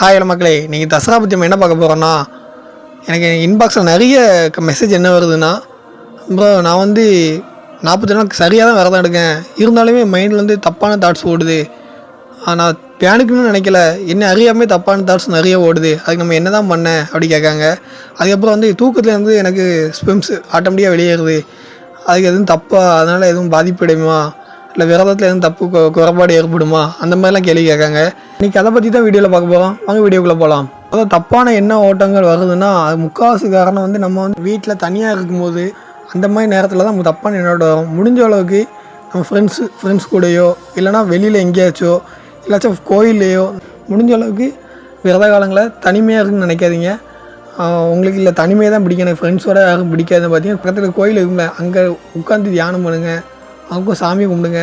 Hi hello மக்களே நீங்கள் தசரா பற்றி நம்ம என்ன பார்க்க போகிறோன்னா எனக்கு இன்பாக்ஸில் நிறைய மெசேஜ் என்ன வருதுன்னா ப்ரோ நான் வந்து நாற்பத்தி நாள் சரியாக தான் விரதம் எடுக்கேன் இருந்தாலுமே மைண்டில் வந்து தப்பான தாட்ஸ் ஓடுது. ஆ, நான் பேனுக்குன்னு நினைக்கல. என்ன அறியாமே தப்பான தாட்ஸ் நிறைய ஓடுது. அதுக்கு நம்ம என்ன தான் பண்ண அப்படி கேட்காங்க. அதுக்கப்புறம் வந்து தூக்கத்துலேருந்து எனக்கு ஸ்பிம்ஸ் ஆட்டோமேட்டிக்காக வெளியேறுது. அதுக்கு எதுவும் தப்பாக அதனால் எதுவும் பாதிப்படையுமா இல்லை விரதத்தில் எதுவும் தப்பு குறைபாடு ஏற்படுமா? அந்த மாதிரிலாம் கேள்வி கேட்காங்க. இன்றைக்கி அதை பற்றி தான் வீடியோவில் பார்க்க போகிறோம் வாங்க வீடியோக்குள்ளே போகலாம் அதாவது தப்பான என்ன ஓட்டங்கள் வருதுன்னா அது முக்கால்வாசி காரணம் வந்து நம்ம வந்து வீட்டில் தனியாக இருக்கும்போது அந்த மாதிரி நேரத்தில் தான் நமக்கு தப்பான எண்ணோட்டம் வரும். முடிஞ்ச அளவுக்கு நம்ம ஃப்ரெண்ட்ஸு ஃப்ரெண்ட்ஸ் கூடயோ இல்லைனா வெளியில் எங்கேயாச்சோ இல்லாச்சும் கோயில்லையோ முடிஞ்ச அளவுக்கு விரத காலங்களில் தனிமையாக இருக்குன்னு நினைக்காதீங்க. உங்களுக்கு இல்லை தனிமையாக தான் பிடிக்கும். எனக்கு ஃப்ரெண்ட்ஸோட யாரும் பிடிக்காதுன்னு பார்த்தீங்கன்னா பக்கத்தில் கோயில் இருக்கும்ல அங்கே உட்காந்து தியானம் பண்ணுங்கள் அவங்க சாமி கும்பிடுங்க.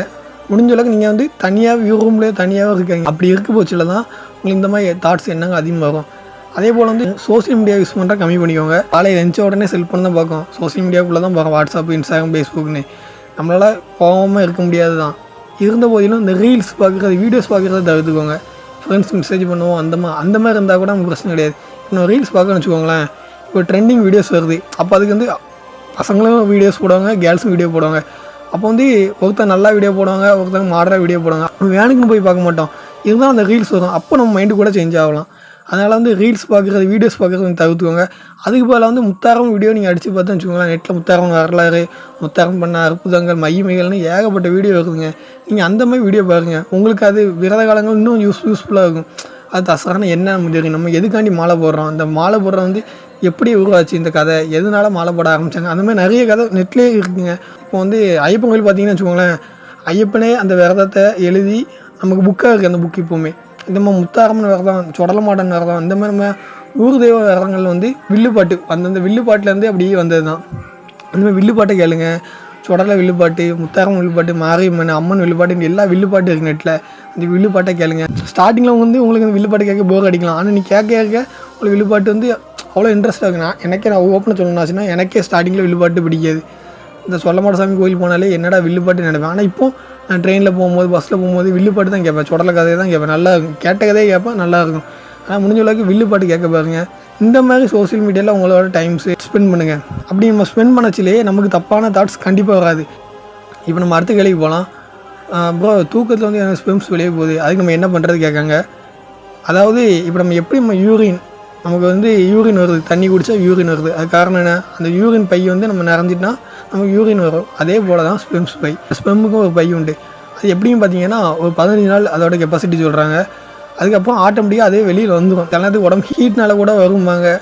முடிஞ்ச அளவுக்கு நீங்கள் வந்து தனியாக வியூ ரூம்லேயே தனியாக இருக்காங்க. அப்படி இருக்க போச்சில் தான் உங்களுக்கு இந்த மாதிரி தாட்ஸ் என்னங்க அதிகமாக வரும். அதே போல் வந்து சோஷியல் மீடியா யூஸ் பண்ணுறா கம்மி பண்ணிக்கோங்க. காலையில் எழுந்த உடனே செல்ஃபோன் தான் பார்க்கும். சோசியல் மீடியாவுக்குள்ளே தான் பார்க்கும். வாட்ஸ்அப் இன்ஸ்டாகிராம் ஃபேஸ்புக்னு நம்மளால் போகாமல் இருக்க முடியாது தான் இருந்த போதிலும் இந்த ரீல்ஸ் பார்க்குறது வீடியோஸ் பார்க்குறத தவிர்த்துக்கோங்க. ஃப்ரெண்ட்ஸ் மெசேஜ் பண்ணுவோம் அந்த மாதிரி அந்த மாதிரி இருந்தால் கூட நமக்கு பிரச்சனை கிடையாது. இன்னும் ரீல்ஸ் பார்க்கணும்னு வச்சுக்கோங்களேன். இப்போ ட்ரெண்டிங் வீடியோஸ் வருது. அப்போ அதுக்கு வந்து பசங்களும் வீடியோஸ் போடுவாங்க கேர்ள்ஸும் வீடியோ போடுவாங்க. அப்போ வந்து ஒருத்தன் நல்லா வீடியோ போடுவாங்க ஒருத்தங்க மாடராக வீடியோ போடுவாங்க. வேனுக்குன்னு போய் பார்க்க மாட்டோம். இருந்தாலும் அந்த ரீல்ஸ் வரும். அப்போ நம்ம மைண்டு கூட சேஞ்ச் ஆகலாம். அதனால் வந்து ரீல்ஸ் பார்க்குறது வீடியோஸ் பார்க்குறது நீங்கள் தவிர்த்துக்கோங்க. அதுக்கு பதிலாக வந்து முத்தாரம் வீடியோ நீங்கள் அடித்து பார்த்து வச்சுக்கோங்களேன். நெட்டில் முத்தாரம் வரலாறு முத்தாரம் பண்ண அற்புதங்கள் மையமைகள்னு ஏகப்பட்ட வீடியோ இருக்குதுங்க. நீங்கள் அந்த மாதிரி வீடியோ பாருங்கள் உங்களுக்கு அது விரத காலங்கள் இன்னும் யூஸ் யூஸ்ஃபுல்லாக இருக்கும். அது தசரான என்ன நமக்கு தெரியும். நம்ம எதுக்காண்டி மாலை போடுறோம்? அந்த மாலை போடுறது வந்து எப்படி உருவாச்சு இந்த கதை? எதனால மாலை போட ஆரம்பிச்சாங்க? அந்த மாதிரி நிறைய கதை நெட்லேயே இருக்குங்க. இப்போ வந்து ஐயப்பன் கோயில் பார்த்தீங்கன்னு வச்சுக்கோங்களேன். ஐயப்பனே அந்த விரதத்தை எழுதி நமக்கு புக்காக இருக்குது அந்த புக் இப்போவுமே. இந்த மாதிரி முத்தாரம்மன் விரதம் சுடலமாடன் விரதம் இந்த மாதிரி நம்ம ஊர் தெய்வ விரதங்கள் வந்து வில்லுப்பாட்டு அந்தந்த வில்லுப்பாட்டிலேருந்து அப்படியே வந்தது தான் அந்த மாதிரி வில்லுப்பாட்டை கேளுங்க. சுடலை வில்லுப்பாட்டு முத்தாரம் வில்லுப்பாட்டு மாரியம்மன் அம்மன் வில்லுப்பாட்டு எல்லா வில்லுப்பாட்டு இருக்குது நெட்டில் அந்த வில்லுப்பாட்டை கேளுங்க. ஸ்டார்டிங்கில் வந்து உங்களுக்கு அந்த வில்லுப்பாட்டு கேட்க போர் அடிக்கலாம். ஆனால் நீ கேட்க கேட்க உங்களுக்கு வில்லுப்பாட்டு வந்து அவ்வளோ இன்ட்ரெஸ்ட்டாக இருக்கு. நான் எனக்கே நான் ஓப்பனாக சொல்லணும்னாச்சுன்னா எனக்கே ஸ்டார்டிங்கில் வில்லுப்பாட்டு பிடிக்காது. இந்த சொல்லமாட சாமி கோயில் போனாலே என்னடா வில்லுப்பாட்டு நினைப்பேன். ஆனால் இப்போ நான் ட்ரெயினில் போகும்போது பஸ்ஸில் போகும்போது வில்லுப்பாட்டு தான் கேட்பேன். சுடலை கதையை தான் கேட்பேன். நல்லா இருக்கும். கேட்ட கதையை கேட்பேன். நல்லா இருக்கும். ஆனால் முடிஞ்ச அளவுக்கு வில்லுப்பாட்டு கேட்க பாருங்க. இந்த மாதிரி சோஷியல் மீடியாவில் உங்களோட டைம்ஸ் ஸ்பெண்ட் பண்ணுங்கள் அப்படி நம்ம ஸ்பெண்ட் பண்ணச்சிலேயே நமக்கு தப்பான தாட்ஸ் கண்டிப்பாக வராது. இப்போ நம்ம அடுத்த கேள்விக்கு போகலாம் ப்ரோ தூக்கத்தில் வந்து எனக்கு ஸ்பெம்ஸ் வெளியே போகுது. அதுக்கு நம்ம என்ன பண்ணுறது கேட்காங்க. அதாவது இப்போ நம்ம எப்படி நம்ம யூரின் நமக்கு வந்து யூரின் வருது தண்ணி குடித்தா யூரின் வருது. அது காரணம் என்ன? அந்த யூரின் பை வந்து நம்ம நிறைஞ்சிட்டா நமக்கு யூரின் வரும். அதே போல் தான் ஸ்பெம்ஸ் பை. ஸ்பெம்முக்கும் ஒரு பை உண்டு. அது எப்படியும் பார்த்தீங்கன்னா ஒரு பதினஞ்சு நாள் அதோட கெப்பாசிட்டி சொல்கிறாங்க அதுக்கப்புறம் ஆட்டோமேட்டிக்காக அதே வெளியில் வந்துடும் சில உடம்பு ஹீட்னால கூட வரும்பாங்க.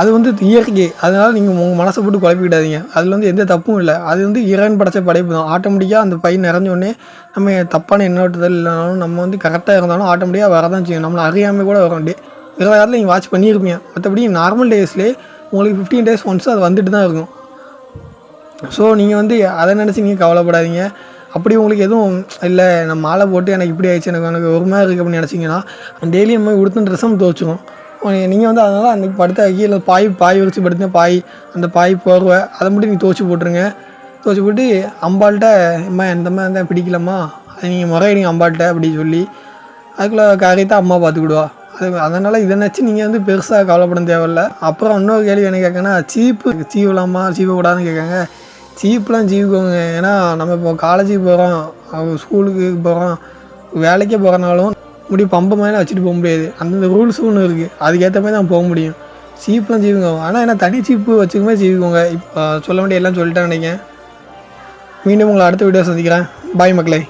அது வந்து இயற்கை. அதனால் நீங்கள் உங்கள் மனசை போட்டு குழப்பிக்கிடாதீங்க. அதில் வந்து எந்த தப்பும் இல்லை. அது வந்து இறைவன் படைச்ச படைப்பு தான். ஆட்டோமேட்டிக்காக அந்த பை நிறைஞ்சோடனே நம்ம தப்பான எண்ணோட்டுதல் இல்லைனாலும் நம்ம வந்து கரெக்டாக இருந்தாலும் ஆட்டோமேட்டிக்காக வரதான் செய்யும். நம்மளை அறியாமல் கூட வரும் டே இருபது காலத்தில் நீங்கள் வாட்ச் பண்ணியிருப்பீங்க மற்றபடி நார்மல் டேஸ்லேயே உங்களுக்கு ஃபிஃப்டீன் டேஸ் ஒன்ஸ் அது வந்துட்டு தான் இருக்கும். ஸோ நீங்கள் வந்து அதை நினச்சி நீங்கள் கவலைப்படாதீங்க. அப்படி உங்களுக்கு எதுவும் இல்லை நான் மாலை போட்டு எனக்கு இப்படி ஆயிடுச்சு எனக்கு எனக்கு ஒரு மாதிரி இருக்குது அப்படின்னு நினச்சிங்கன்னா டெய்லி நம்ம கொடுத்த ட்ரெஸ்ஸும் நம்ம நீங்கள் வந்து அதனால் அன்றைக்கி படுத்த கீழே பாய் பாய் விரிச்சு படுத்து பாய் அந்த பாய் போர்வை அதை மட்டும் நீங்கள் துவச்சி போட்டுருங்க. துவச்சி போட்டு அம்பாள்கிட்ட அம்மா இந்த மாதிரி தான் பிடிக்கலம்மா. அது நீங்கள் முறையிடுங்க அம்பாள்கிட்ட அப்படி சொல்லி அதுக்குள்ள காரியத்தை அம்மா பார்த்துக்கிடுவா. அது அதனால் இதை நினச்சி நீங்கள் வந்து பெருசாக கவலைப்பட தேவையில்ல. அப்புறம் இன்னொரு கேள்வி என்ன கேட்கனா சீப்பு சீவலாமா சீவக்கூடாதுன்னு கேட்காங்க சீப்லாம் சீவுக்கோங்க. ஏன்னா நம்ம இப்போ காலேஜுக்கு போகிறோம் ஸ்கூலுக்கு போகிறோம் வேலைக்கே போகிறனாலும் முடி பம்பை மாதிரி வச்சுட்டு போக முடியாது. அந்தந்த ரூல்ஸ் ஒன்று இருக்குது அதுக்கேற்ற மாதிரி தான் போக முடியும். சீப்லாம் ஜீவிங்க ஆனால் என்ன தனி சீப்பு வச்சுக்கமே ஜீவிக்கோங்க இப்போ சொல்ல வேண்டிய எல்லாம் சொல்லிட்டேன் நினைக்கிறேன். மீண்டும் உங்களை அடுத்த வீடியோ சந்திக்கிறேன். பாய் மக்களே.